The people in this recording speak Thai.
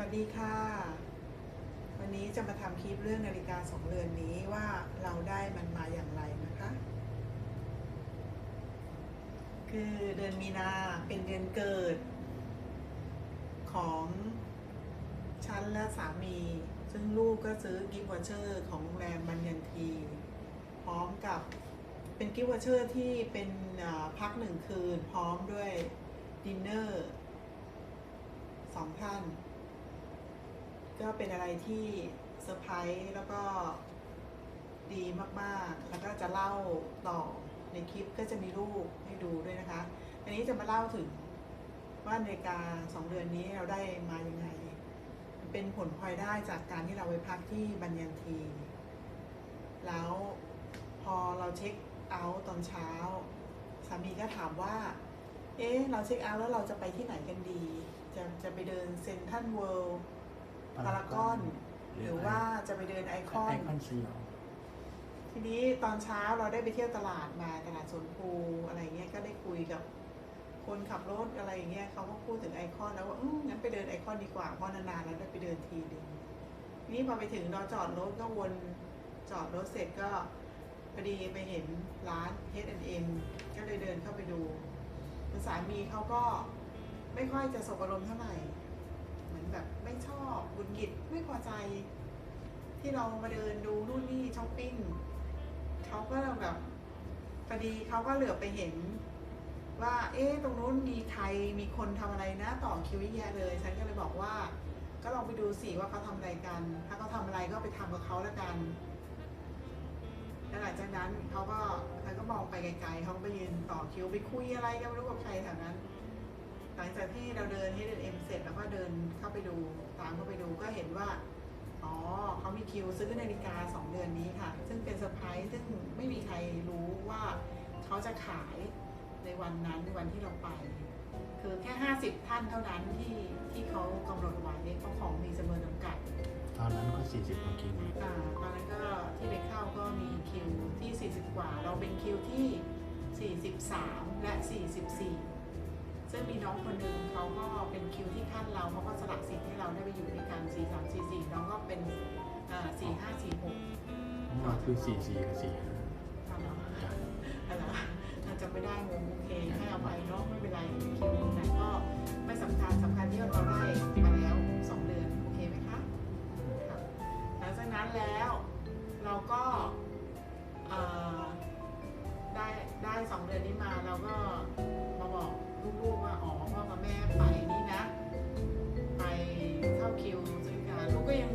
วัสดีค่ะ วันนี้จะมาทำคลิปเรื่องนาฬิกาสองเรือนนี้ว่าเราได้มันมาอย่างไรนะคะ คือเดือนมีนาเป็นเดือนเกิด ของฉันและสามี ซึ่งลูกก็ซื้อกิฟต์วอเชอร์ของโรงแรมบันยันทีพร้อมกับเป็นกิฟต์วอเชอร์ที่เป็นพักหนึ่งคืนพร้อมด้วยดินเนอร์สองท่าน ก็เป็นอะไรที่เซอร์ไพรส์แล้วก็ดีมากๆ แล้วก็จะเล่าต่อในคลิปก็จะมีรูปให้ดูด้วยนะคะ อันนี้จะมาเล่าถึงว่านาฬิกาสองเดือนนี้เราได้มายังไง เป็นผลพลอยได้จากการที่เราไปพักที่บัญญันที แล้วพอเราเช็คเอาท์ตอนเช้า สามีก็ถามว่า เอ๊ะ เราเช็คเอาท์แล้วเราจะไปที่ไหนกันดี จะจะไปเดินเซนทันเวิลด์ พารากอน หรือว่าจะไปเดินไอคอไอนคอนสยองทีนี้ตอนเช้าเราได้ไปเที่ยวตลาดมาตลาดสวนภูอะไรเงี้ยก็ได้คุยกับคนขับรถอะไรอย่างเงี้ยเขาก็พูดถึงไอคอนแล้วว่าอืมงั้นไปเดินไอคอนดีกว่าเพราะนานๆแล้วได้ไปเดินทีนึงทีนี้พอไปถึงเราจอดรถก็วนจอดรถเสร็จก็พอดีไปเห็นร้าน H&M ก็เลยเดินเข้าไปดูคุณสามีเขาก็ไม่ค่อยจะสบอารมณ์เท่าไหร่ เหมือนแบบไม่ชอบบุญกิจไม่พอใจ ที่เรามาเดินดูนู่นนี่ช้อปปิ้งเขาก็แบบพอดีเขาก็เหลือไปเห็น ว่า เอ๊ะตรงนู้นมีใครมีคนทำอะไรนะต่อคิวเยอะแยะเลย ฉันก็เลยบอกว่า ก็ลองไปดูสิว่าเขาทำอะไรกัน ถ้าเขาทำอะไรก็ไปทำกับเขาล้วกันแล้วหลังจากนั้นเขาก็เขาก็มองไปไกลๆเขาไปยืนต่อคิวไปคุยอะไรก็ไม่รู้กับใครแถวนั้น ลังจากที่เราเดินให้เดินเอ็มเสร็จแล้วก็เดินเข้าไปดูตามเข้าไปดูก็เห็นว่าอ๋อเขามีคิวซื้อนาฬิกาสองเดือนนี้ค่ะ ซึ่งเป็นเซอร์ไพรส์ซึ่งไม่มีใครรู้ว่าเขาจะขายในวันนั้นในวันที่เราไป คือแค่ 50 ท่านเท่านั้นที่ที่เขากำหนดไว้เพราะของมีจำนวนจำกัด ตอนนั้นก็ 40กว่าคิวอ่าตอนนั้นก็ที่ไปเข้าก็มีคิวที่ 40 กว่า เราเป็นคิวที่ 43 และ 44 ซึ่งมีน้องคนหนึ่งเขาก็เป็นคิวที่ขั้นเราเขาก็สลักสิทธิ์ให้เราได้ไปอยู่ด้วยกัน4 3 4 4น้องก็เป็นอ่า4 5 4 6ก็คือ44กับอะไรวะ45จ้ะอะไรวะอาจจะไม่ได้งงโอเคให้อภัยเนาะไม่เป็นไรคิวไหนก็ไม่สำคัญสำคัญที่เราได้มาแล้ว 2 เดือนโอเคไหมคะครับหลังจากนั้นแล้วเราก็เอ่อได้ได้สองเดือนนี้มาเราก็มาบอก ลูกๆว่าอ๋อพ่อกับแม่ไปนี่นะ ไปเข้าคิวซื้อการลูกก็ยัง